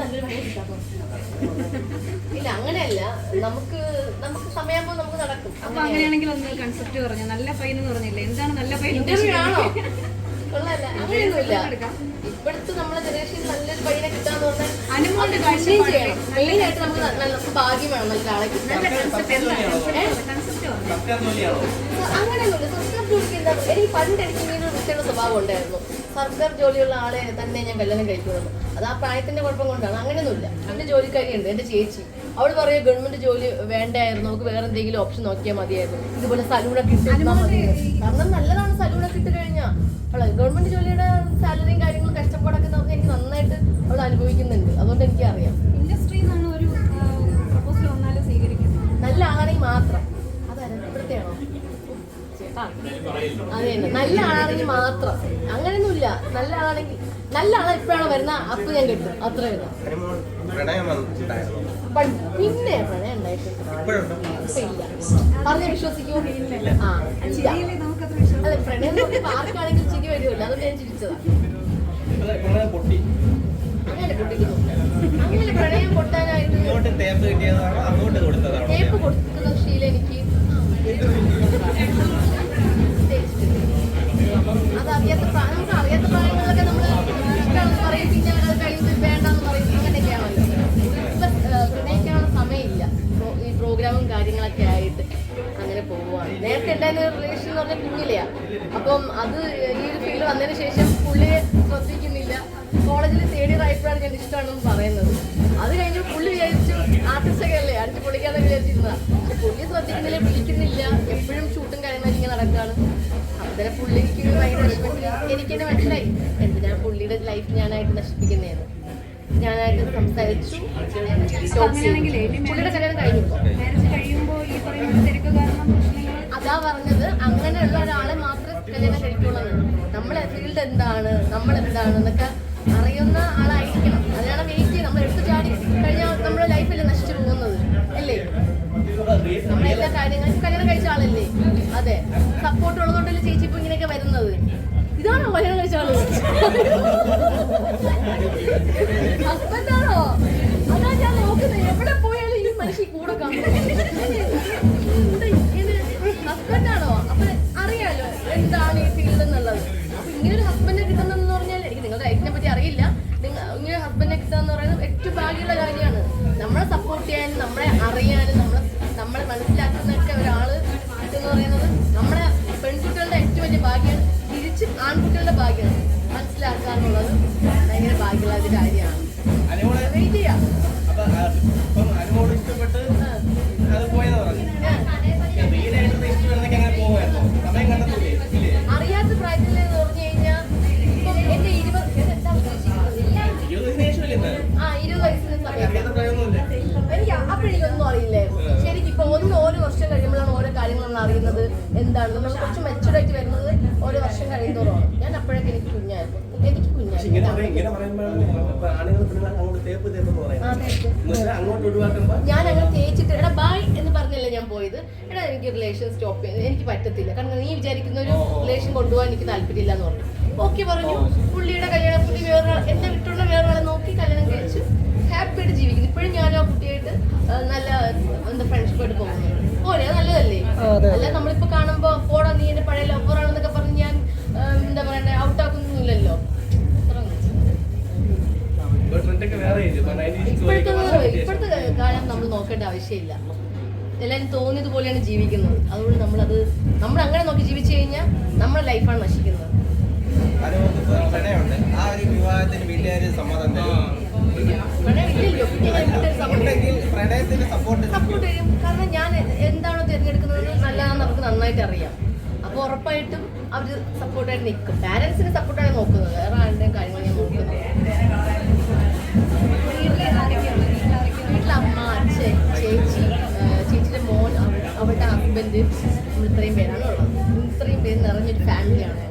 നല്ലൊരു കിട്ടാമോ ഇല്ല അങ്ങനെയല്ല നമുക്ക് നമുക്ക് സമയമാകുമ്പോൾ നമുക്ക് നടക്കും. അപ്പൊ അങ്ങനെയാണെങ്കിൽ ഒന്ന് കൺസെപ്റ്റ് പറഞ്ഞു? നല്ല എന്ന് പറഞ്ഞില്ലേ? എന്താണ് നല്ല പയ്യൻ ഇന്റർവ്യൂ ആണോ? കൊള്ളാല്ല അങ്ങനെയൊന്നുമില്ല. ഇപ്പോഴത്തെ നമ്മളെ ജനറേഷനിൽ നല്ലൊരു കിട്ടാന്ന് പറഞ്ഞാൽ ചെയ്യണം. മെയിൻ ആയിട്ട് നമുക്ക് നമുക്ക് ഭാഗ്യം വേണം നല്ല ആളെ കിട്ടാൻ. അങ്ങനെയൊന്നുമില്ല. എന്താ എനിക്ക് പണ്ട് എനിക്ക് ഇങ്ങനെ ഒരു വൃത്തിയുള്ള സ്വഭാവം ഉണ്ടായിരുന്നു. സർക്കാർ ജോലിയുള്ള ആളെ തന്നെ ഞാൻ കല്യാണം കഴിക്കുള്ളൂ അത് ആ പ്രായത്തിന്റെ കുഴപ്പം കൊണ്ടാണ്. അങ്ങനെയൊന്നുമില്ല. എന്റെ ജോലിക്കാരിയുണ്ട് എന്റെ ചേച്ചി. അവൾ പറയും ഗവൺമെന്റ് ജോലി വേണ്ടായിരുന്നു. നമുക്ക് വേറെ എന്തെങ്കിലും ഓപ്ഷൻ നോക്കിയാൽ മതിയായിരുന്നു. ഇതുപോലെ സലൂണൊക്കെ കാരണം നല്ലതാണ് സലൂണൊക്കെ ഇട്ട് കഴിഞ്ഞാൽ അവൾ ഗവൺമെന്റ് ജോലിയുടെ സാലറിയും കാര്യങ്ങളും കഷ്ടപ്പാടൊക്കെ നമുക്ക് എനിക്ക് നന്നായിട്ട് അവൾ അനുഭവിക്കുന്നുണ്ട്. അതുകൊണ്ട് എനിക്ക് അതെ നല്ല ആളാണെങ്കിൽ മാത്രം. അങ്ങനെയൊന്നുമില്ല നല്ല ആളാണെങ്കിൽ നല്ല ആളെ എപ്പോഴാണോ വരുന്ന അപ്പൊ ഞാൻ കിട്ടും. അത്ര വരുന്ന പിന്നെ പ്രണയം ഉണ്ടായിട്ടുണ്ട്. പറഞ്ഞ വിശ്വസിക്കുമോ ആ അതെ പ്രണയം ആർക്കാണെങ്കിൽ ചിരി വരുമല്ലോ. അതുകൊണ്ട് ഞാൻ ചിരിച്ചതാ. പ്രണയം പൊട്ടി. അങ്ങനെ പൊട്ടിക്കുന്നു അങ്ങനെ പ്രണയം പൊട്ടാനായിട്ട് തേപ്പ് കൊടുക്കുന്ന ശീലം എനിക്ക് നേരത്തെ ഉണ്ടായിരുന്ന റിലേഷൻ എന്ന് പറഞ്ഞാൽ കുഞ്ഞിലെയാ. അപ്പം അത് ഈ ഒരു ഫീൽഡ് വന്നതിന് ശേഷം പുള്ളിയെ ശ്രദ്ധിക്കുന്നില്ല. കോളേജിൽ തേടി ഇയർ ആയപ്പോഴാണ് ഞാൻ ഇഷ്ടമാണെന്ന് പറയുന്നത്. അത് കഴിഞ്ഞ് പുള്ളി വിചാരിച്ചു ആർട്ടിസ്റ്റൊക്കെ അല്ലേ? അടിച്ച് പൊളിക്കാതെ വിചാരിച്ചിരുന്നതാ. പക്ഷെ പുള്ളി ശ്രദ്ധിക്കുന്നില്ല വിളിക്കുന്നില്ല. എപ്പോഴും ഷൂട്ടും കാര്യങ്ങളും ഇങ്ങനെ നടക്കുകയാണ് അന്നേരം പുള്ളിക്ക് ഭയങ്കര വിഷമത്തിൽ എനിക്ക് തന്നെ മനസ്സിലായി. എന്തിനാ പുള്ളിയുടെ ലൈഫ് ഞാനായിട്ട് നശിപ്പിക്കുന്നതെന്ന്. ഞാനായിട്ട് സംസാരിച്ചു. പുള്ളിയുടെ ഫീൽഡ് എന്താണ് നമ്മൾ എന്താണ് എന്നൊക്കെ അറിയുന്ന ആളായിരിക്കണം. അതിനാണ് വെയിറ്റ് നമ്മൾ എടുത്തു ചാടി കഴിഞ്ഞാൽ നമ്മുടെ ലൈഫിൽ നശിച്ചു പോകുന്നത് അല്ലേ? നമ്മുടെ എല്ലാ കാര്യങ്ങളും കല്യാണം കഴിച്ച ആളല്ലേ? അതെ. സപ്പോർട്ട് ഉള്ളതുകൊണ്ടല്ലേ ചേച്ചി ഇപ്പൊ ഇങ്ങനെയൊക്കെ വരുന്നത്? ഇതാണോ കല്യാണം കഴിച്ച ആൾ? ഹസ്ബൻഡാണോ? അതാ ഞാൻ നോക്കുന്നത്. എവിടെ പോയാലും ഈ മനുഷ്യ കൂടെ കാണും. ഹസ്ബൻഡാണോ? അപ്പൊ അറിയാലോ എന്താണ് ഈ ഫീൽഡ് ഇങ്ങനെ ഒരു ഹസ്ബൻഡിനെ കിട്ടുന്നതെന്ന് പറഞ്ഞാൽ എനിക്ക് നിങ്ങളുടെ ലൈഫിനെ പറ്റി അറിയില്ല. നിങ്ങൾ ഇങ്ങനെ ഹസ്ബൻഡിനെ കിട്ടുക എന്ന് പറയുന്നത് ഏറ്റവും ഭാഗ്യമുള്ള കാര്യമാണ്. നമ്മളെ സപ്പോർട്ട് ചെയ്യാനും നമ്മളെ അറിയാനും നമ്മളെ നമ്മളെ മനസ്സിലാക്കുന്നൊക്കെ ഒരാൾ കിട്ടുന്ന പറയുന്നത് നമ്മുടെ പെൺകുട്ടികളുടെ ഏറ്റവും വലിയ ഭാഗ്യമാണ്. തിരിച്ചും ആൺകുട്ടികളുടെ ഭാഗ്യമാണ് മനസ്സിലാക്കുക ഭയങ്കര ഭാഗ്യമുള്ള ഒരു കാര്യമാണ്. നമ്മൾ എന്താണ്? നമ്മൾ കുറച്ച് മെച്ചുവർഡ് ആയിട്ട് വരുന്നത് ഓരോ വർഷം കഴിയുന്നതോറാണ് ഞാൻ അപ്പോഴൊക്കെ എനിക്ക് കുഞ്ഞായിരുന്നു. എനിക്ക് കുഞ്ഞായിരുന്നു. ഞാൻ അങ്ങനെ തേച്ചിട്ട് എടാ ബായ് എന്ന് പറഞ്ഞല്ലേ ഞാൻ പോയത്. എടാ എനിക്ക് റിലേഷൻ സ്റ്റോപ്പ് ചെയ്ത് എനിക്ക് പറ്റത്തില്ല. കാരണം നീ വിചാരിക്കുന്ന ഒരു റിലേഷൻ കൊണ്ടുപോകാൻ എനിക്ക് താല്പര്യമില്ല എന്ന് പറഞ്ഞു. ഓക്കെ പറഞ്ഞു. പുള്ളിയുടെ കല്യാണം പുള്ളി വേറെ എന്നെ വിട്ടുള്ള വേറൊരാളെ നോക്കി കല്യാണം കഴിച്ചു. ഹാപ്പി ആയിട്ട് ജീവിക്കുന്നു. ഇപ്പോഴും ഞാൻ ആ കുട്ടിയായിട്ട് നല്ല എന്താ ഫ്രണ്ട്ഷിപ്പ് ആയിട്ട് പോകുന്നു. പോരെ നല്ലതല്ലേ? അല്ല നമ്മളിപ്പോ ഇപ്പോഴത്തെ ഇപ്പോഴത്തെ കാലം നമ്മൾ നോക്കേണ്ട ആവശ്യമില്ല. എല്ലാവരും തോന്നിയത് പോലെയാണ് ജീവിക്കുന്നത്. അതുകൊണ്ട് നമ്മളത് നമ്മൾ അങ്ങനെ നോക്കി ജീവിച്ചു കഴിഞ്ഞാൽ നമ്മുടെ ലൈഫാണ് നശിക്കുന്നത്. തരും സപ്പോർട്ട് സപ്പോർട്ട് ചെയ്യും. കാരണം ഞാൻ എന്താണോ തിരഞ്ഞെടുക്കുന്നത് നല്ലതാണെന്ന് അവർക്ക് നന്നായിട്ട് അറിയാം. അപ്പോൾ ഉറപ്പായിട്ടും അവർ സപ്പോർട്ടായിട്ട് നിൽക്കും. പാരന്റ്സിന് സപ്പോർട്ടാണ് നോക്കുന്നത്. വേറെ ആരുടെയും കാര്യങ്ങൾ ഞാൻ നോക്കുന്നത് ഹസ്ബൻഡ് ഇത്രയും പേരാണ്. ഉള്ളത് ഇത്രയും പേര് നിറഞ്ഞൊരു ഫാമിലിയാണ്